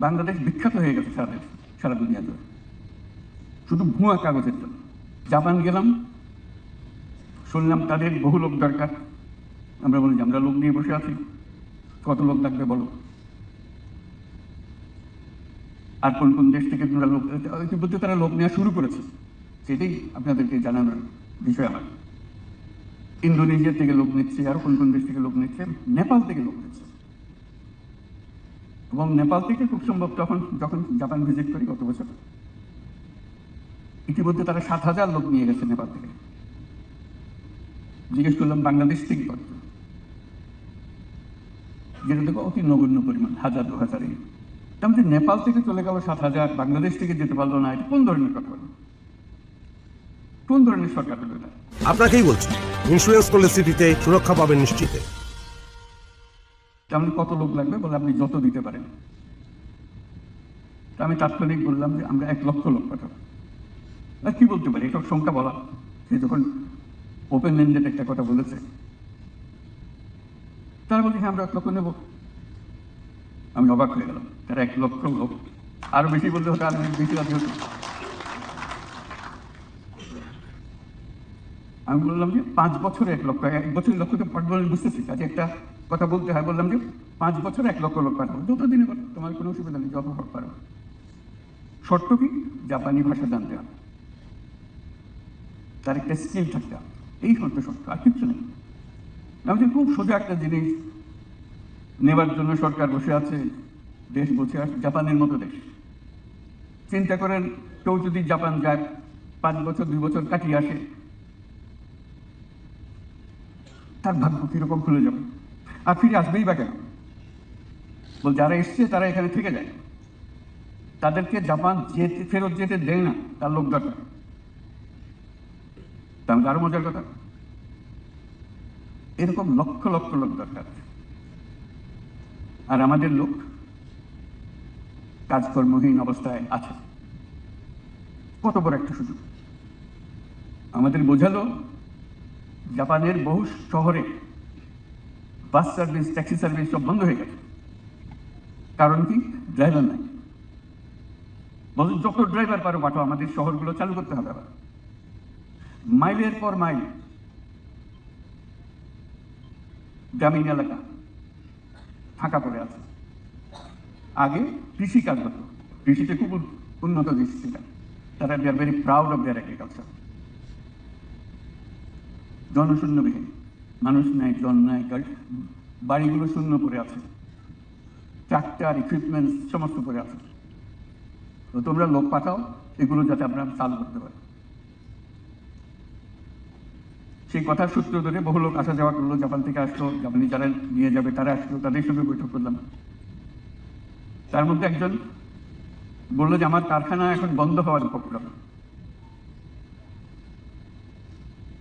বাংলাদেশ বিখ্যাত হয়ে গেছে সারা সারা দুনিয়া জুড়ে। শুধু ভুয়া কাগজের জন্য। জাপান গেলাম, শুনলাম তাদের বহু লোক দরকার। আমরা বলি, আমরা লোক নিয়ে বসে আছি। কত লোক লাগবে বলো? আর কোন কোন দেশ থেকে তোমরা লোক, ইতিমধ্যে তারা লোক নেওয়া শুরু করেছে। সেটাই আপনাদেরকে জানানোর বিষয় আমার। ইন্দোনেশিয়া থেকে লোক নিচ্ছে, আর কোন কোন দেশ থেকে লোক নিচ্ছে? নেপাল থেকে লোক নিচ্ছে। এবং নেপাল থেকে খুব সম্ভব তখন, যখন জাপান ভিজিট করি গত বছর, ইতিমধ্যে তারা সাত হাজার লোক নিয়ে গেছে নেপাল থেকে। জিজ্ঞেস করলাম, বাংলাদেশ থেকে কত? যেটা দেখো অতি নগণ্য পরিমাণ, হাজার, দু হাজার এই। তেমন নেপাল থেকে চলে গেল সাত হাজার, বাংলাদেশ থেকে যেতে পারল না, এটা কোন ধরনের কথা কোন ধরনের সরকার আপনাকেই বলছি ইন্স্যুরেন্স করলে সিটিতে সুরক্ষা পাবেন নিশ্চিতে। তেমন কত লোক লাগবে বলে আপনি যত দিতে পারেন। তা আমি তাৎক্ষণিক বললাম যে আমরা এক লক্ষ লোক পাঠাবো। আর কি বলতে পারি? এসব সংখ্যা বলা। সে যখন ওপেন এন্ডেড একটা কথা বলেছে। তারা বলছে হ্যাঁ আমরা এক লক্ষ নেব। আমি অবাক হয়ে গেলাম। তারা এক লক্ষ লোক। আরও বেশি বলতে হতো আরও বেশি রাজি হতো। আমি বললাম যে, পাঁচ বছরে এক লক্ষ, এক বছর লক্ষ তো পাঠবো বুঝতেছি। কাজে একটা কথা বলতে হয়, বললাম যে পাঁচ বছর এক লক্ষ লোক পাঠাবো যত দিনে তোমার কোনো অসুবিধা নেই যত হোক পারো শর্ত কি? জাপানি ভাষা জানতে হবে। তার একটা স্কিল থাকতে হবে। এই হচ্ছে শর্ত, আর কিচ্ছু নেই। আমি খুব সোজা একটা জিনিস, নেবার জন্য সরকার বসে আছে, দেশ বসে আছে, জাপানের মতো দেশ। চিন্তা করেন, কেউ যদি জাপান যায় পাঁচ বছর, দুই বছর কাটিয়ে আসে, তার ভাগ্য কীরকম খুলে যাবে? আর ফিরে আসবেই বা কেন? বল, যারা এসছে, তারা এখানে থেকে যায়। তাদেরকে জাপান যেতে, ফেরত যেতে দেয় না তার লোক দরকার। তাহলে আরও মজার কথা। এরকম লক্ষ লক্ষ লোক দরকার। আর আমাদের লোক কাজকর্মহীন অবস্থায় আছে। কত বড় একটা সুযোগ। আমাদের বোঝালো, জাপানের বহু শহরে বাস সার্ভিস, ট্যাক্সি সার্ভিস সব বন্ধ হয়ে গেছে। কারণ কি? ড্রাইভার নাই। বলছে যত ড্রাইভার পারো পাঠো আমাদের শহরগুলো চালু করতে হবে আবার। মাইলের পর মাইল গ্রামীণ এলাকা ফাঁকা পড়ে আছে। আগে কৃষি কাজ হতো। কৃষিতে খুব উন্নত দেশ ছিল। তারা they are very proud of their agriculture জনশূন্যবিহীন মানুষ নাই জন নাই বাড়িগুলো শূন্য পড়ে আছে। ট্রাক্টর ইকুইপমেন্ট সমস্ত পড়ে আছে। তো তোমরা লোক পাঠাও, এগুলো যাতে আমরা চালু করতে পারি। সেই কথার সূত্র ধরে বহু লোক আসা যাওয়া করল, জাপান থেকে আসলো, জাপানি যারা নিয়ে যাবে, তারা আসলো, তাদের সঙ্গে বৈঠক করলাম। তার মধ্যে একজন বলল যে, আমার কারখানা এখন বন্ধ হওয়ার উপক্রম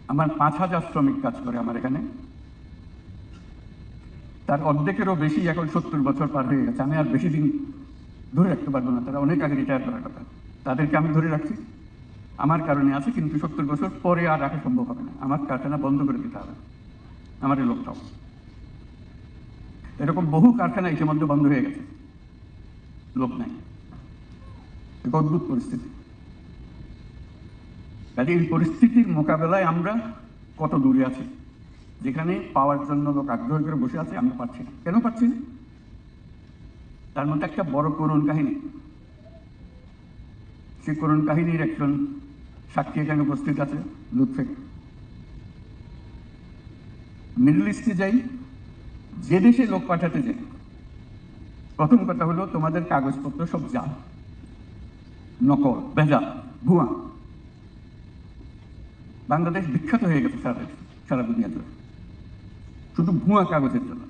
আমার পাঁচ হাজার শ্রমিক কাজ করে আমার এখানে। তার অর্ধেকেরও বেশি এখন সত্তর বছর পার হয়ে গেছে। আমি আর বেশি দিন ধরে রাখতে পারব না। তারা অনেক আগে রিটায়ার করার কথা। তাদেরকে আমি ধরে রাখছি। আমার কারণে আছে, কিন্তু সত্তর বছর পরে আর রাখা সম্ভব হবে না। আমার কারখানা বন্ধ করে দিতে হবে। আমার এই লোকটাও। এরকম বহু কারখানা ইতিমধ্যে বন্ধ হয়ে গেছে। লোক নাই। অদ্ভুত পরিস্থিতি। কাজে এই পরিস্থিতির মোকাবেলায় আমরা কত দূরে আছি? যেখানে পাওয়ার জন্য লোক আগ্রহ করে বসে আছে, আমরা পাচ্ছি না। কেন পাচ্ছি না? তার মধ্যে একটা বড় করুণ কাহিনী। সেই করুণ কাহিনীর একজন সাক্ষী এখানে উপস্থিত আছে লুৎফেক মিডল ইস্টে যাই, যে দেশে লোক পাঠাতে যাই প্রথম কথা হলো, তোমাদের কাগজপত্র সব জাল, নকল বেজা ভুয়া। 방글라데시 늑혀서 해야겠어, 사람이. 사람은 얘들. 그도 붕악하고 됐잖아.